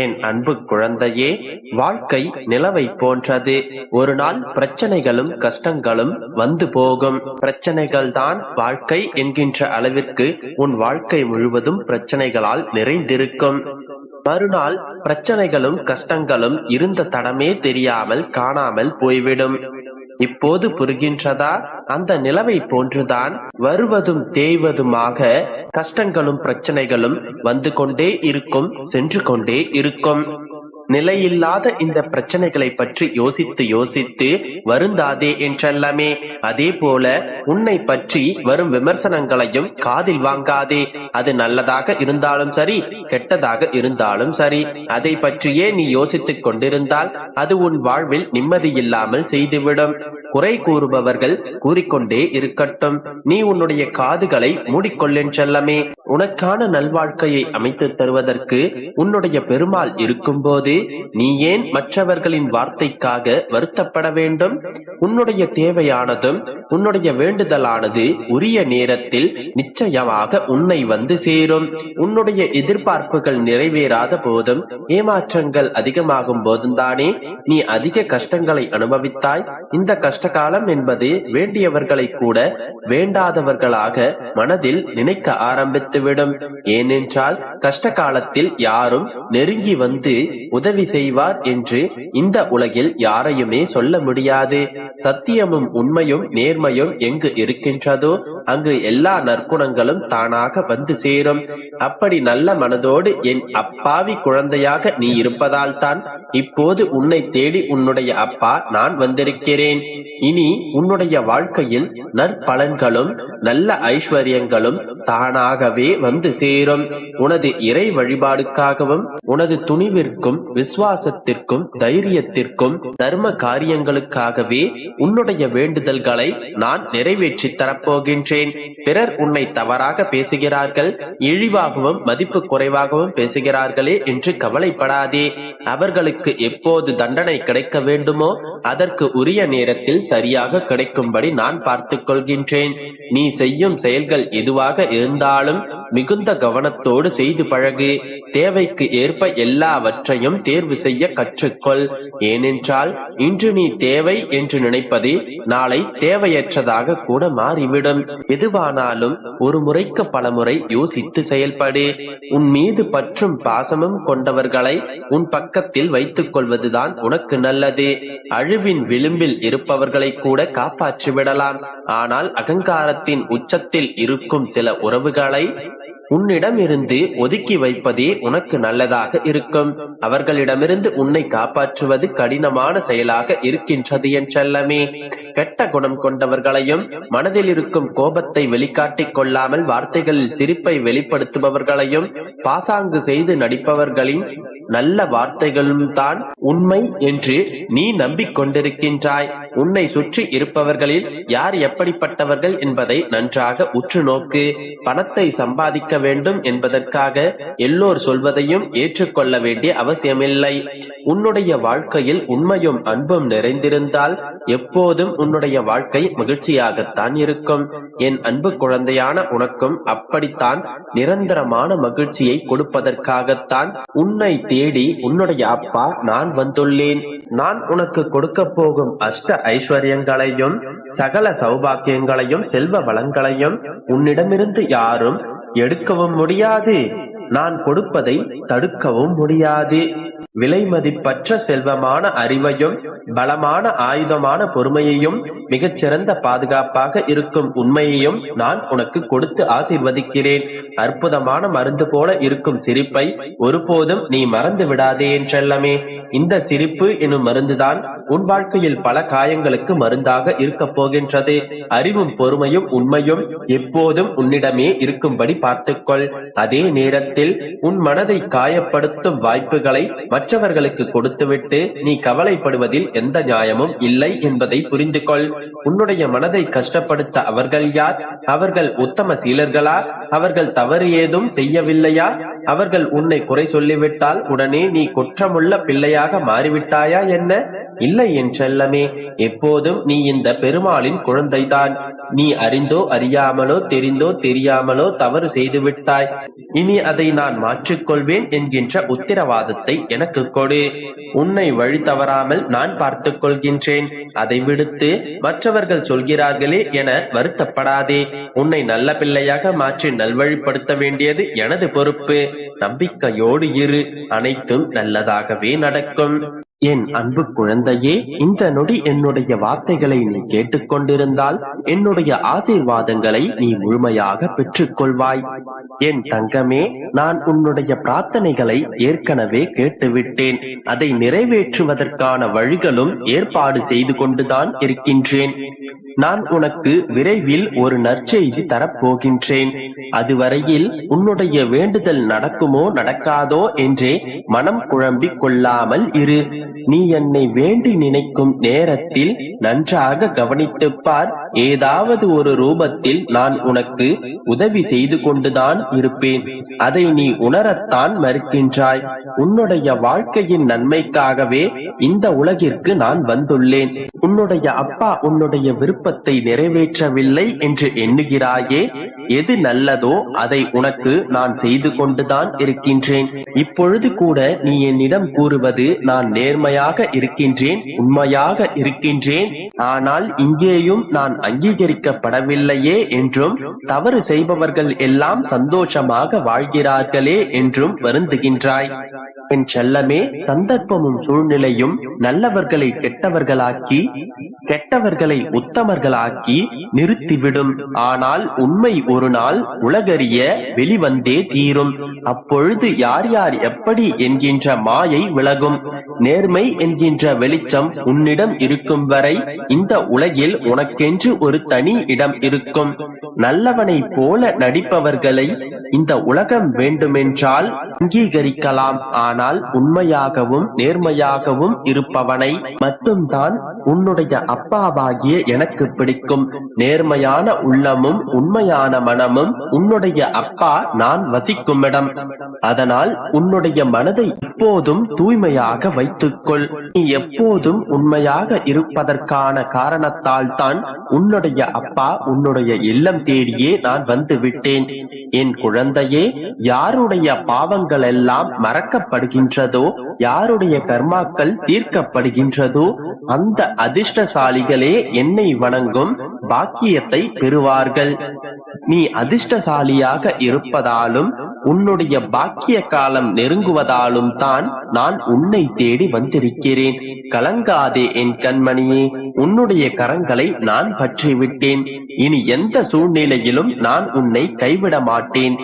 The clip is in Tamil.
என் அன்பு குழந்தையே வாழ்க்கை நிலவை போன்றது. ஒரு நாள் பிரச்சனைகளும் கஷ்டங்களும் வந்து போகும். பிரச்சனைகள் தான் வாழ்க்கை என்கின்ற அளவிற்கு உன் வாழ்க்கை முழுவதும் பிரச்சனைகளால் நிறைந்திருக்கும். மறுநாள் பிரச்சனைகளும் கஷ்டங்களும் இருந்த தடமே தெரியாமல் காணாமல் போய்விடும். இப்போது புரிகின்றதா? அந்த நிலவை போன்றுதான் வருவதும் தேய்வதுமாக கஷ்டங்களும் பிரச்சனைகளும் வந்து கொண்டே இருக்கும் சென்று கொண்டே இருக்கும். நிலையில்லாத இந்த பிரச்சனைகளை பற்றி யோசித்து யோசித்து வருந்தாதே என்றெல்லாமே. அதே போல உன்னை பற்றி வரும் விமர்சனங்களையும் காதில் வாங்காதே. அது நல்லதாக இருந்தாலும் சரி கெட்டதாக இருந்தாலும் சரி. அதை பற்றியே நீ யோசித்துக் கொண்டிருந்தால் அது உன் வாழ்வில் நிம்மதி இல்லாமல் செய்துவிடும். குறை கூறுபவர்கள் கூறிக்கொண்டே இருக்கட்டும். நீ உன்னுடைய காதுகளை மூடிக்கொள்ளேன் செல்லமே உனக்கான நல்வாழ்க்கையை அமைத்து தருவதற்கு உன்னுடைய பெருமாள் இருக்கும்போது நீ ஏன் மற்றவர்களின் வார்த்தைக்காக வருத்தப்பட வேண்டும்? உன்னுடைய தேவையானதும் உன்னுடைய வேண்டுதலானது உரிய நேரத்தில் நிச்சயமாக உன்னை வந்து சேரும். உன்னுடைய எதிர்பார்ப்புகள் நிறைவேறாத போதும் ஏமாற்றங்கள் அதிகமாகும் போதும் தானே நீ அதிக கஷ்டங்களை அனுபவித்தாய். இந்த கஷ்ட காலம் என்பது வேண்டியவர்களை கூட வேண்டாதவர்களாக மனதில் நினைக்க ஆரம்பித்து ஆரம்பித்துவிடும் ஏனென்றால் கஷ்ட காலத்தில் யாரும் நெருங்கி வந்து உதவி செய்வார் என்று இந்த உலகில் யாரையுமே சொல்ல முடியாது. சத்தியமும் உண்மையும் நேர்மையும் எங்கு இருக்கின்றதோ அங்கு எல்லா நற்குணங்களும் தானாக வந்து சேரும். அப்படி நல்ல மனதோடு என் அப்பாவி குழந்தையாக நீ இருப்பதால் தான் இப்போது உன்னை தேடி உன்னுடைய அப்பா நான் வந்திருக்கிறேன். இனி உன்னுடைய வாழ்க்கையில் நற்பலன்களும் நல்ல ஐஸ்வர்யங்களும் தானாகவே வந்து சேரும். உனது இறை வழிபாடுக்காகவும் உனது துணிவிற்கும் விசுவாசத்திற்கும் தைரியத்திற்கும் தர்ம காரியங்களுக்காகவே உன்னுடைய வேண்டுதல்களை நான் நிறைவேற்றி தரப்போகின்றேன். பிறர் உன்னை தவறாக பேசுகிறார்கள் இழிவாகவும் மதிப்பு குறைவாகவும் பேசுகிறார்களே என்று கவலைப்படாதே. அவர்களுக்கு எப்போது தண்டனை கிடைக்க வேண்டுமோ அதற்கு உரிய நேரத்தில் சரியாக கிடைக்கும்படி நான் பார்த்துக் கொள்கின்றேன். நீ செய்யும் செயல்கள் எதுவாக இருந்தாலும் மிகுந்த கவனத்தோடு செய்து பழகு. தேவைக்கு ஏற்ப எல்லாவற்றையும் தேர்வு செய்ய கற்றுக்கொள். ஏனென்றால் இன்று நீ தேவை என்று நினைப்பது நாளை தேவையற்றதாக கூட மாறிவிடும். எதுவானாலும் ஒரு முறைக்கு பலமுறை யோசித்து செயல்படு. உன் மீது பற்றும் பாசமும் கொண்டவர்களை உன் பக்கத்தில் வைத்துக் கொள்வதுதான் உனக்கு நல்லது. அழிவின் விளிம்பில் இருப்பவர்களை கூட காப்பாற்றி விடலாம் ஆனால் அகங்காரத்தின் உச்சத்தில் இருக்கும் சில உறவுகளை உன்னிடமிருந்து ஒதுக்கி வைப்பதே உனக்கு நல்லதாக இருக்கும். அவர்களிடமிருந்து உன்னை காப்பாற்றுவது கடினமான செயலாக இருக்கின்றது என் செல்லமே. கெட்ட குணம் கொண்டவர்களையும் மனதில் இருக்கும் கோபத்தை வெளிக்காட்டிக் கொள்ளாமல் வார்த்தைகளில் சிரிப்பை வெளிப்படுத்துபவர்களையும் பாசாங்கு செய்து நடிப்பவர்களின் நல்ல வார்த்தைகளும் தான் உண்மை என்று நீ நம்பிக்கொண்டிருக்கின்றாய். உன்னை சுற்றி இருப்பவர்களில் யார் எப்படிப்பட்டவர்கள் என்பதை நன்றாக உற்று நோக்கு பணத்தை சம்பாதிக்க வேண்டும் என்பதற்காக எல்லோர் சொல்வதையும் ஏற்றுக்கொள்ள வேண்டிய அவசியமில்லை. உன்னுடைய வாழ்க்கையில் உண்மையும் அன்பும் நிறைந்திருந்தால் எப்போதும் உன்னுடைய வாழ்க்கை மகிழ்ச்சியாகத்தான் இருக்கும். என் அன்பு குழந்தையான உனக்கும் அப்படித்தான் நிரந்தரமான மகிழ்ச்சியை கொடுப்பதற்காகத்தான் உன்னை தேடி உன்னுடைய அப்பா நான் வந்துள்ளேன். நான் உனக்கு கொடுக்க போகும் அஷ்ட ஐஸ்வர்யங்களையும் சகல சௌபாக்கியங்களையும் செல்வ வளங்களையும் உன்னிடமிருந்து யாரும் எடுக்கவும் முடியாது. நான் கொடுப்பதை தடுக்கவும் முடியாது. விலை மதிப்பற்ற செல்வமான அறிவையும் பலமான ஆயுதமான பொறுமையையும் மிகச்சிறந்த பாதுகாப்பாக இருக்கும் உண்மையையும் நான் உனக்கு கொடுத்து ஆசிர்வதிக்கிறேன். அற்புதமான மருந்து போல இருக்கும் சிரிப்பை ஒருபோதும் நீ மறந்து விடாதே என்றெல்லமே. இந்த சிரிப்பு எனும் மருந்துதான் உன் வாழ்க்கையில் பல காயங்களுக்கு மருந்தாக இருக்க போகின்றது. அறிவும் பொறுமையும் உண்மையும் எப்போதும் உன்னிடமே இருக்கும்படி பார்த்துக்கொள். அதே நேரத்தில் உன் மனதை காயப்படுத்தும் வாய்ப்புகளை மற்றவர்களுக்கு கொடுத்துவிட்டு நீ கவலைப்படுவதில் எந்த நியாயமும் இல்லை என்பதை புரிந்து கொள் உன்னுடைய மனதை கஷ்டப்படுத்த அவர்கள் யார்? அவர்கள் உத்தம சீலர்களா? அவர்கள் தவறு ஏதும் செய்யவில்லையா? அவர்கள் உன்னை குறை சொல்லிவிட்டால் உடனே நீ குற்றமுள்ள பிள்ளையாக மாறிவிட்டாயா என்ன? இல்லை என் செல்லமே எப்போதும் நீ இந்த பெருமாளின் குழந்தைதான். நீ அறிந்தோ அறியாமலோ தெரிந்தோ தெரியாமலோ தவறு செய்து விட்டாய் இனி அதை நான் மாற்றிக்கொள்வேன் என்கின்ற உத்தரவாதத்தை எனக்கு கொடு. உன்னை வழி தவறாமல் நான் பார்த்துக் கொள்கின்றேன். அதை விடுத்து மற்றவர்கள் சொல்கிறார்களே என வருத்தப்படாதே. உன்னை நல்ல பிள்ளையாக மாற்றி நல்வழிப்படுத்த வேண்டியது எனது பொறுப்பு. நம்பிக்கையோடு இரு. அனைத்தும் நல்லதாகவே நடக்கும். என் அன்பு குழந்தையே இந்த நொடி என்னுடைய வார்த்தைகளை நீ கேட்டுக்கொண்டிருந்தால் என்னுடைய ஆசீர்வாதங்களை நீ முழுமையாக பெற்றுக்கொள்வாய். என் தங்கமே நான் உன்னுடைய பிரார்த்தனைகளை ஏற்கனவே கேட்டுவிட்டேன். அதை நிறைவேற்றுவதற்கான வழிகளும் ஏற்பாடு செய்து கொண்டுதான் இருக்கின்றேன். நான் உனக்கு விரைவில் ஒரு நற்செய்தி தரப்போகின்றேன். அதுவரையில் உன்னுடைய வேண்டுதல் நடக்குமோ நடக்காதோ என்றே மனம் குழம்பிக் கொள்ளாமல் இரு. நீ என்னை வேண்டி நினைக்கும் நேரத்தில் நன்றாக கவனித்துப் பார். ஏதாவது ஒரு ரூபத்தில் நான் உனக்கு உதவி செய்து கொண்டுதான் இருப்பேன். அதை நீ உணரத்தான் மறுக்கின்றாய். உன்னுடைய வாழ்க்கையின் நன்மைக்காகவே இந்த உலகிற்கு நான் வந்துள்ளேன். உன்னுடைய அப்பா உன்னுடைய விருப்பத்தை நிறைவேற்றவில்லை என்று எண்ணுகிறாயே எது நல்லதோ அதை உனக்கு நான் செய்து கொண்டுதான் இருக்கின்றேன். இப்பொழுது கூட நீ என்னிடம் கூறுவது நான் நேர்மையாக இருக்கின்றேன் உண்மையாக இருக்கின்றேன். ஆனால் இங்கேயும் நான் அங்கீகரிக்கப்படவில்லையே என்றும் தவறு செய்பவர்கள் எல்லாம் சந்தோஷமாக வாழ்கிறார்களே என்றும் வருந்துகின்றாய். என் செல்லமே சந்தர்ப்பமும் சூழ்நிலையும் நல்லவர்களை கெட்டவர்களாக்கி கெட்டவர்களை உத்தமர்களாக்கி நிறுத்திவிடும். ஆனால் உண்மை ஒரு நாள் உலகறிய வெளிவந்தே தீரும். அப்பொழுது யார் யார் எப்படி என்கின்ற மாயை விலகும். நேர்மை என்கின்ற வெளிச்சம் உன்னிடம் இருக்கும் வரை இந்த உலகில் உனக்கென்று ஒரு தனி இடம் இருக்கும். நல்லவனை போல நடிப்பவர்களை இந்த உலகம் வேண்டுமென்றால் அங்கீகரிக்கலாம். ஆனால் உண்மையாகவும் நேர்மையாகவும் இருப்பவனை மட்டும்தான் உன்னுடைய அப்பாவாகிய எனக்கு பிடிக்கும். நேர்மையான உள்ளமும் உண்மையான மனமும் உன்னுடைய அப்பா நான் வசிக்கும் இடம். அதனால் உன்னுடைய மனதை எப்போதும் தூய்மையாக வைத்துக்கொள். நீ எப்போதும் உண்மையாக இருப்பதற்கான காரணத்தால் தான் உன்னுடைய அப்பா உன்னுடைய இல்லம் தேடியே நான் வந்து விட்டேன். என் குழந்தையே யாருடைய பாவங்கள் எல்லாம் மறக்கப்படுகின்றதோ யாருடைய கர்மாக்கள் தீர்க்கப்படுகின்றதோ அந்த அதிர்ஷ்டசாலிகளே என்னை வணங்கும் பாக்கியத்தை பெறுவார்கள். நீ அதிர்ஷ்டசாலியாக இருப்பதாலும் உன்னுடைய பாக்கிய காலம் நெருங்குவதாலும் தான் நான் உன்னை தேடி வந்திருக்கிறேன். கலங்காதே என் கண்மணியே உன்னுடைய கரங்களை நான் பற்றிவிட்டேன். இனி எந்த சூழ்நிலையிலும் நான் உன்னை கைவிட மாட்டேன்